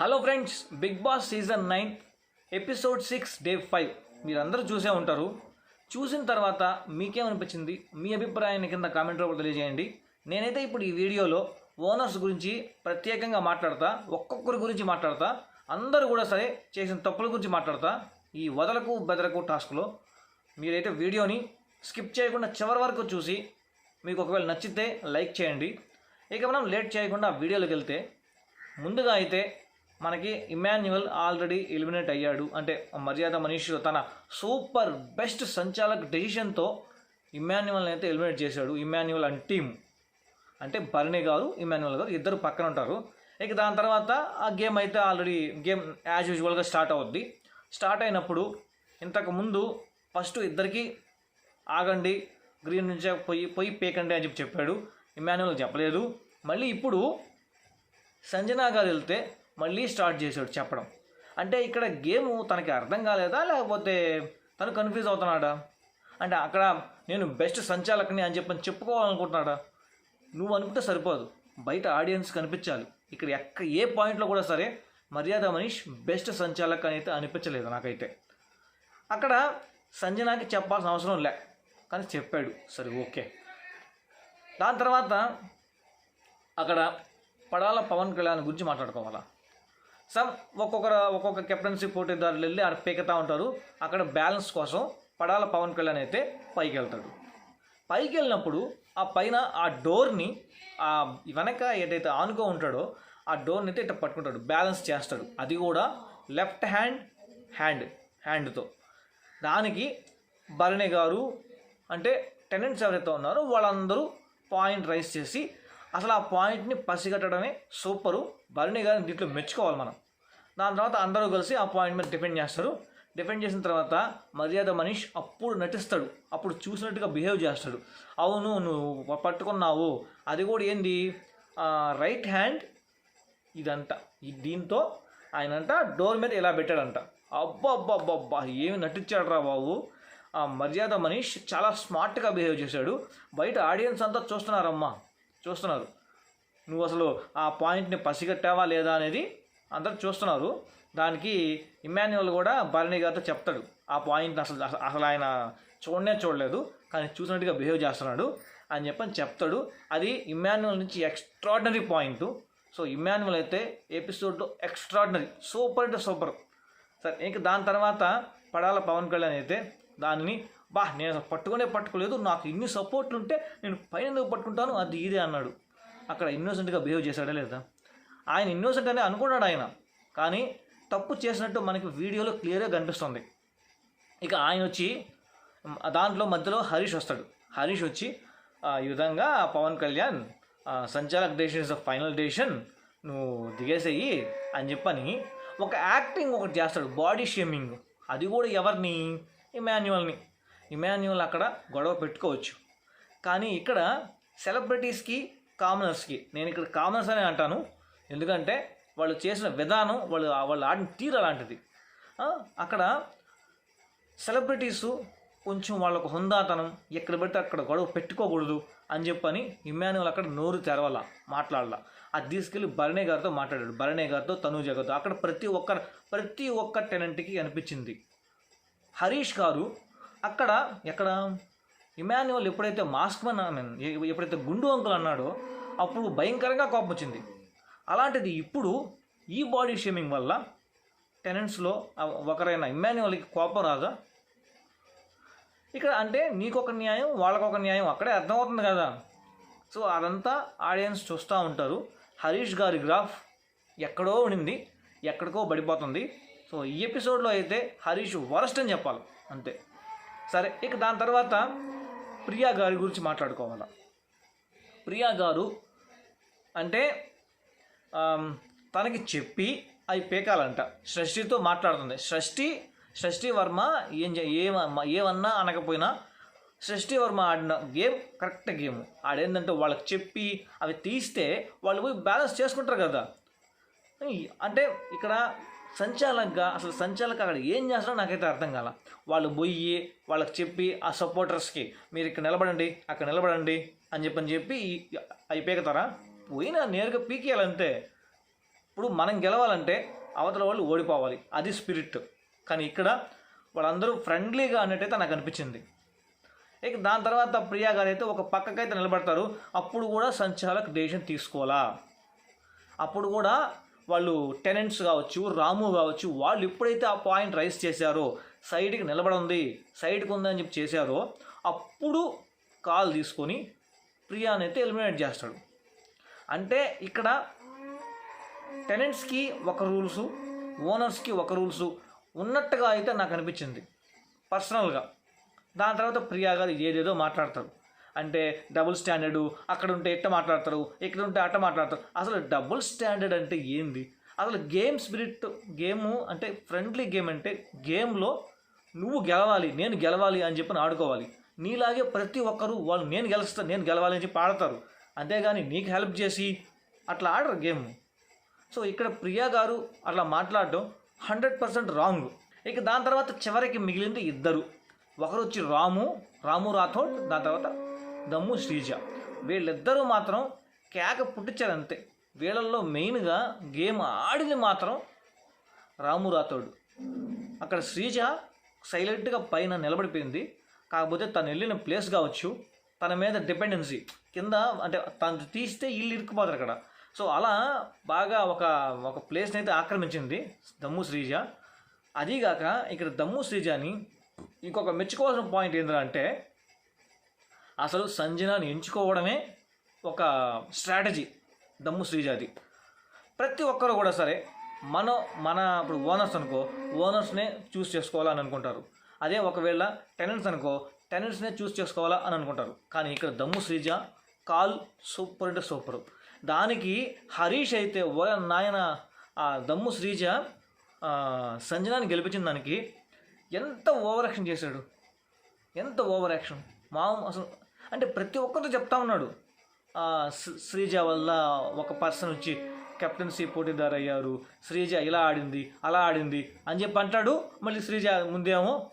Hello friends Big Boss season nine episode six day five మీరందరూ చూసే ఉంటారు. చూసిన తర్వాత మీకేమనిపించింది? మీ అభిప్రాయాన్ని కింద కామెంట్ రూపంలో తెలియజేయండి. నేనైతే ఇప్పుడు ఈ వీడియోలో ఓనర్స్ గురించి ప్రత్యేకంగా మాట్లాడతా ఒక్కొక్కరి గురించి మాట్లాడతా అందరూ కూడా సరే చేసిన తప్పుల గురించి మాట్లాడతా ఈ వదలకు బెదలకు టాస్క్లో మీరైతే వీడియోని స్కిప్ చేయకుండా చివరి వరకు చూసి మీకు ఒకవేళ నచ్చితే లైక్ చేయండి. ఇక మనం లేట్ చేయకుండా వీడియోలోకి వెళ్తే ముందుగా అయితే మనకి ఇమాన్యువల్ ఆల్రెడీ ఎలిమినేట్ అయ్యాడు. అంటే మర్యాద మనీష్ తన సూపర్ బెస్ట్ సంచాలక్ డెసిషన్తో ఇమాన్యువల్ని అయితే ఎలిమినేట్ చేశాడు. Emmanuel and team. అంటే భరణి గారు ఇమాన్యువల్ గారు ఇద్దరు పక్కన ఉంటారు. ఇక దాని తర్వాత ఆ గేమ్ అయితే ఆల్రెడీ గేమ్ యాజ్ యూజువల్గా స్టార్ట్ అవుద్ది. స్టార్ట్ అయినప్పుడు ఇంతకుముందు ఫస్ట్ ఇద్దరికి ఆగండి గ్రీన్ నుంచే పోయి పోయి పేకండి అని చెప్పి చెప్పాడు. ఇమాన్యువల్ చెప్పలేదు. మళ్ళీ ఇప్పుడు సంజనా గారు వెళ్తే మళ్ళీ స్టార్ట్ చేశాడు చెప్పడం. అంటే ఇక్కడ గేమ్ తనకి అర్థం కాలేదా? లేకపోతే తను కన్ఫ్యూజ్ అవుతున్నాడా? అంటే అక్కడ నేను బెస్ట్ సంచాలకుని అని చెప్పని చెప్పుకోవాలనుకుంటున్నాడా? నువ్వు అనుకుంటే సరిపోదు. బయట ఆడియన్స్ కనిపించాలి. ఇక్కడ ఎక్క ఏ పాయింట్లో కూడా సరే మర్యాద మనీష్ బెస్ట్ సంచాలక్ అయితే అనిపించలేదు నాకైతే. అక్కడ సంజనాకి చెప్పాల్సిన అవసరం లే. కానీ చెప్పాడు. సరే ఓకే. దాని తర్వాత అక్కడ పడాల పవన్ కళ్యాణ్ గురించి మాట్లాడుకోవాలా? సమ్ ఒక్కొక్కరు ఒక్కొక్క కెప్టెన్సీ పోటీదారులు వెళ్ళి ఆడ పీకుతూ ఉంటారు. అక్కడ బ్యాలెన్స్ కోసం పడాల పవన్ కళ్యాణ్ అయితే పైకి వెళ్తాడు పైకి వెళ్ళినప్పుడు ఆ పైన ఆ డోర్ని ఆ వెనక ఏదైతే ఆనుకో ఉంటాడో ఆ డోర్ని అయితే ఇట్లా పట్టుకుంటాడు. బ్యాలెన్స్ చేస్తాడు. అది కూడా లెఫ్ట్ హ్యాండ్ హ్యాండ్ హ్యాండ్తో. దానికి భరణి గారు అంటే టెనెంట్స్ ఎవరైతే ఉన్నారో వాళ్ళందరూ పాయింట్ రైస్ చేసి అసలు ఆ పాయింట్ని పసిగట్టడమే సూపరు. భరణి గారిని దీంట్లో మెచ్చుకోవాలి మనం. దాని తర్వాత అందరూ కలిసి ఆ పాయింట్ మీద డిపెండ్ చేస్తారు. డిఫెండ్ చేసిన తర్వాత మర్యాద మనీష్ అప్పుడు నటిస్తాడు. అప్పుడు చూసినట్టుగా బిహేవ్ చేస్తాడు. అవును నువ్వు పట్టుకున్నావు. అది కూడా ఏంది? రైట్ హ్యాండ్ ఇదంట. దీంతో ఆయనంట డోర్ మీద ఇలా పెట్టాడంట. అబ్బా అబ్బా అబ్బా అబ్బా ఏమి నటించాడు రా బాబు? ఆ మర్యాద మనీష్ చాలా స్మార్ట్గా బిహేవ్ చేశాడు. బయట ఆడియన్స్ అంతా చూస్తున్నారమ్మా. చూస్తున్నారు. నువ్వు అసలు ఆ పాయింట్ని పసిగట్టావా లేదా అనేది అందరు చూస్తున్నారు. దానికి ఇమాన్యువల్ కూడా భరణి గారితో చెప్తాడు. ఆ పాయింట్ని అసలు అసలు- ఆయన చూడనే చూడలేదు కానీ చూసినట్టుగా బిహేవ్ చేస్తున్నాడు అని చెప్పని చెప్తాడు. అది ఇమాన్యువల్ నుంచి ఎక్స్ట్రాడినరీ పాయింట్. సో ఇమాన్యువల్ అయితే ఎపిసోడ్లో ఎక్స్ట్రాడినరీ సూపర్ అంటే సూపర్. సరే ఇంకా దాని తర్వాత పడాల పవన్ కళ్యాణ్ అయితే దానిని బా నేను పట్టుకునే పట్టుకోలేదు నాకు ఇన్ని సపోర్ట్లు ఉంటే నేను పైన ఎందుకు పట్టుకుంటాను? అది ఇదే అన్నాడు. అక్కడ ఇన్నోసెంట్గా బిహేవ్ చేశాడా లేదా? ఆయన ఇన్నోసెంట్ అని అనుకున్నాడు ఆయన. కానీ తప్పు చేసినట్టు మనకి వీడియోలో క్లియర్గా కనిపిస్తుంది. ఇక ఆయన వచ్చి దాంట్లో మధ్యలో హరీష్ వస్తాడు. హరీష్ వచ్చి ఈ విధంగా Pawan Kalyan సంచాలక్ decision is the final decision నువ్వు దిగేసేయి అని చెప్పని ఒక యాక్టింగ్ ఒకటి చేస్తాడు. బాడీ షేమింగ్ అది కూడా ఎవరిని? ఇమాన్యువల్ని ఇమాన్యువల్ అక్కడ గొడవ పెట్టుకోవచ్చు. కానీ ఇక్కడ సెలబ్రిటీస్కి కామనర్స్కి నేను ఇక్కడ కామనర్స్ అని అంటాను. ఎందుకంటే వాళ్ళు చేసిన విధానం వాళ్ళు వాళ్ళు ఆడిన తీరు అలాంటిది. అక్కడ సెలబ్రిటీస్ కొంచెం వాళ్ళకు హుందాతనం ఎక్కడ పెడితే అక్కడ గొడవ పెట్టుకోకూడదు అని చెప్పని ఇమాన్యువల్ అక్కడ నోరు తెరవాల మాట్లాడాల. అది తీసుకెళ్ళి భరణే గారితో మాట్లాడాడు. భరణే గారితో తనూజ గారితో. అక్కడ ప్రతి ఒక్క ప్రతి ఒక్క టెనెంట్కి అనిపించింది. హరీష్ గారు అక్కడ ఎక్కడ ఇమాన్యువల్ ఎప్పుడైతే మాస్క్ మన్ ఎప్పుడైతే గుండు అంకుల్ అన్నాడో అప్పుడు భయంకరంగా కోపం వచ్చింది అలాంటిది ఇప్పుడు ఈ బాడీ షేమింగ్ వల్ల టెనెంట్స్లో ఒకరైన ఇమాన్యువల్కి కోపం రాదా? ఇక్కడ అంటే నీకొక న్యాయం వాళ్ళకొక న్యాయం అక్కడే అర్థమవుతుంది కదా. సో అదంతా ఆడియన్స్ చూస్తూ ఉంటారు. హరీష్ గారి గ్రాఫ్ ఎక్కడో ఉండింది ఎక్కడికో పడిపోతుంది సో ఈ ఎపిసోడ్లో అయితే హరీష్ వరస్ట్ అని చెప్పాలి అంతే. సరే ఇక దాని తర్వాత ప్రియా గారి గురించి మాట్లాడుకోవాలి? ప్రియా గారు అంటే తనకి చెప్పి అవి పేకాలంట. షష్ఠితో మాట్లాడుతుంది. షష్ఠి షష్ఠి వర్మ ఏం ఏమ ఏమన్నా అనకపోయినా షష్ఠి వర్మ ఆడిన గేమ్ కరెక్ట్ గేమ్. ఆడేందంటే వాళ్ళకి చెప్పి అవి తీస్తే వాళ్ళు పోయి బ్యాలెన్స్ చేసుకుంటారు కదా. అంటే ఇక్కడ సంచాలకగా అసలు సంచాలక అక్కడ ఏం చేస్తారో నాకైతే అర్థం కాల. వాళ్ళు పోయి వాళ్ళకి చెప్పి ఆ సపోర్టర్స్కి మీరు ఇక్కడ నిలబడండి అక్కడ నిలబడండి అని చెప్పని చెప్పి అవి పీకుతారా పోయినా నేరుగా పీకేయాలంటే ఇప్పుడు మనం గెలవాలంటే అవతల వాళ్ళు ఓడిపోవాలి. అది స్పిరిట్. కానీ ఇక్కడ వాళ్ళందరూ ఫ్రెండ్లీగా అన్నట్టయితే నాకు అనిపించింది. ఇక దాని తర్వాత ప్రియా గారు అయితే ఒక పక్కకైతే నిలబడతారు. అప్పుడు కూడా సంచాలక్ డెసిషన్ తీసుకోవాలా? అప్పుడు కూడా వాళ్ళు టెనెంట్స్ కావచ్చు రాము కావచ్చు వాళ్ళు ఎప్పుడైతే ఆ పాయింట్ రైస్ చేశారో సైడ్కి నిలబడింది సైడ్కి ఉందని చెప్పి చేశారో అప్పుడు కాల్ తీసుకొని ప్రియాని అయితే ఎలిమినేట్ చేస్తాడు. అంటే ఇక్కడ టెనెంట్స్కి ఒక రూల్స్ ఓనర్స్కి ఒక రూల్స్ ఉన్నట్టుగా అయితే నాకు అనిపించింది పర్సనల్గా. దాని తర్వాత ప్రియా గారు ఏదేదో మాట్లాడతారు. అంటే డబుల్ స్టాండర్డు అక్కడ ఉంటే ఎట్ట మాట్లాడతారు ఇక్కడ ఉంటే అట్ట మాట్లాడతారు. అసలు డబుల్ స్టాండర్డ్ అంటే ఏంది? అసలు గేమ్ స్పిరిట్ గేము అంటే ఫ్రెండ్లీ గేమ్ అంటే గేమ్లో నువ్వు గెలవాలి నేను గెలవాలి అని చెప్పి ఆడుకోవాలి. నీలాగే ప్రతి ఒక్కరు వాళ్ళు నేను గెలుస్తాను నేను గెలవాలి అని చెప్పి ఆడతారు. అంతేగాని నీకు హెల్ప్ చేసి అట్లా ఆడరు గేమ్ సో ఇక్కడ ప్రియా గారు అట్లా మాట్లాడడం హండ్రెడ్ పర్సెంట్ రాంగ్ ఇక దాని తర్వాత చివరికి మిగిలింది ఇద్దరు. ఒకరు వచ్చి రాము రాము రాథోడ్ దాని తర్వాత దమ్ము శ్రీజ. వీళ్ళిద్దరూ మాత్రం కేక పుట్టించారు అంతే వీళ్ళల్లో మెయిన్గా గేమ్ ఆడింది మాత్రం రామురాతోడు అక్కడ శ్రీజ సైలెంట్గా పైన నిలబడిపోయింది. కాకపోతే తను వెళ్ళిన ప్లేస్ కావచ్చు తన మీద డిపెండెన్సీ కింద అంటే తను తీస్తే ఇల్లు ఇరుక్కుపోతారు అక్కడ. సో అలా బాగా ఒక ఒక ప్లేస్ని అయితే ఆక్రమించింది దమ్ము శ్రీజ. అదీగాక ఇక్కడ దమ్ము శ్రీజని ఇంకొక మెచ్చుకోవాల్సిన పాయింట్ ఏంటంటే అసలు సంజనాని ఎంచుకోవడమే ఒక స్ట్రాటజీ దమ్ము శ్రీజాది ప్రతి ఒక్కరు కూడా సరే మనం మన ఇప్పుడు ఓనర్స్ అనుకో ఓనర్స్నే చూస్ చేసుకోవాలని అనుకుంటారు. అదే ఒకవేళ టెనెంట్స్ అనుకో టెనెంట్స్నే చూస్ చేసుకోవాలా అని అనుకుంటారు. కానీ ఇక్కడ దమ్ము శ్రీజ కాల్ సూపర్ అంటే సూపర్. దానికి హరీష్ అయితే ఓ నాయన ఆ దమ్ము శ్రీజ సంజనాన్ని గెలిపించిన దానికి ఎంత ఓవర్ యాక్షన్ చేశాడు? ఎంత ఓవర్ యాక్షన్ మా అసలు అంటే ప్రతి ఒక్కరితో చెప్తా ఉన్నాడు. శ్రీజ వల్ల ఒక పర్సన్ వచ్చి కెప్టెన్సీ పోటీదారు అయ్యారు. శ్రీజ ఇలా ఆడింది అలా ఆడింది అని చెప్పి అంటాడు. మళ్ళీ శ్రీజ ముందేమో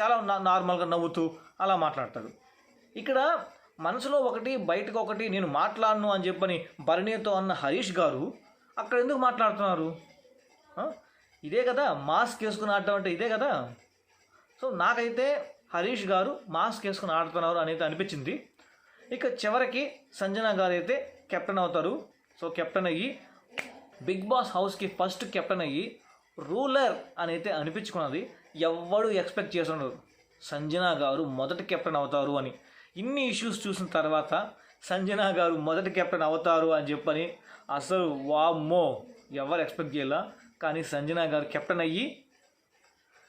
చాలా నార్మల్గా నవ్వుతూ అలా మాట్లాడతాడు. ఇక్కడ మనసులో ఒకటి బయటకు ఒకటి నేను మాట్లాడను అని చెప్పని భరణితో అన్న హరీష్ గారు అక్కడ ఎందుకు మాట్లాడుతున్నారు? ఇదే కదా మాస్క్ వేసుకుని ఆడటం అంటే ఇదే కదా? సో నాకైతే హరీష్ గారు మాస్క్ వేసుకుని ఆడుతున్నారు అనేది అనిపించింది. ఇక చివరికి సంజన గారు అయితే కెప్టెన్ అవుతారు. సో కెప్టెన్ అయ్యి బిగ్ బాస్ హౌస్కి ఫస్ట్ కెప్టెన్ అయ్యి రూలర్ అని అయితే అనిపించుకున్నది. ఎవ్వడు ఎక్స్పెక్ట్ చేస్తుండరు సంజన గారు మొదటి కెప్టెన్ అవుతారు అని. ఇన్ని ఇష్యూస్ చూసిన తర్వాత సంజన గారు మొదటి కెప్టెన్ అవుతారు అని చెప్పని అసలు వామ్మో ఎవరు ఎక్స్పెక్ట్ చేయాల. కానీ సంజన గారు కెప్టెన్ అయ్యి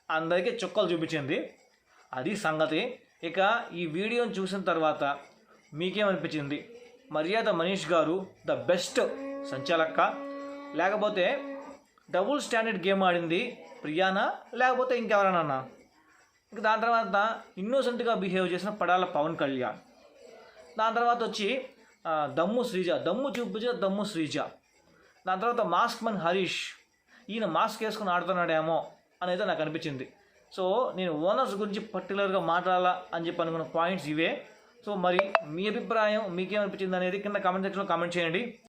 అందరికీ చుక్కలు చూపించింది. అది సంగతి. ఇక ఈ వీడియోని చూసిన తర్వాత మీకేమనిపించింది? మర్యాద మనీష్ గారు ద బెస్ట్ సంచాలక్క. లేకపోతే డబుల్ స్టాండర్డ్ గేమ్ ఆడింది ప్రియానా? లేకపోతే ఇంకెవరన్నా? ఇంక దాని తర్వాత ఇన్నోసెంట్గా బిహేవ్ చేసిన పడాల పవన్ కళ్యాణ్. దాని తర్వాత వచ్చి దమ్ము శ్రీజ. దమ్ము చూపించ దమ్ము శ్రీజ. దాని తర్వాత మాస్క్ మన్ హరీష్. ఈయన మాస్క్ వేసుకుని ఆడుతున్నాడేమో అనేది నాకు అనిపించింది. సో నేను ఓనర్స్ గురించి పర్టికులర్గా మాట్లాడాలా అని చెప్పి అనుకున్న పాయింట్స్ ఇవే. సో మరి మీ అభిప్రాయం మీకేమనిపించింది అనేది కింద కామెంట్ సెక్షన్లో కామెంట్ చేయండి.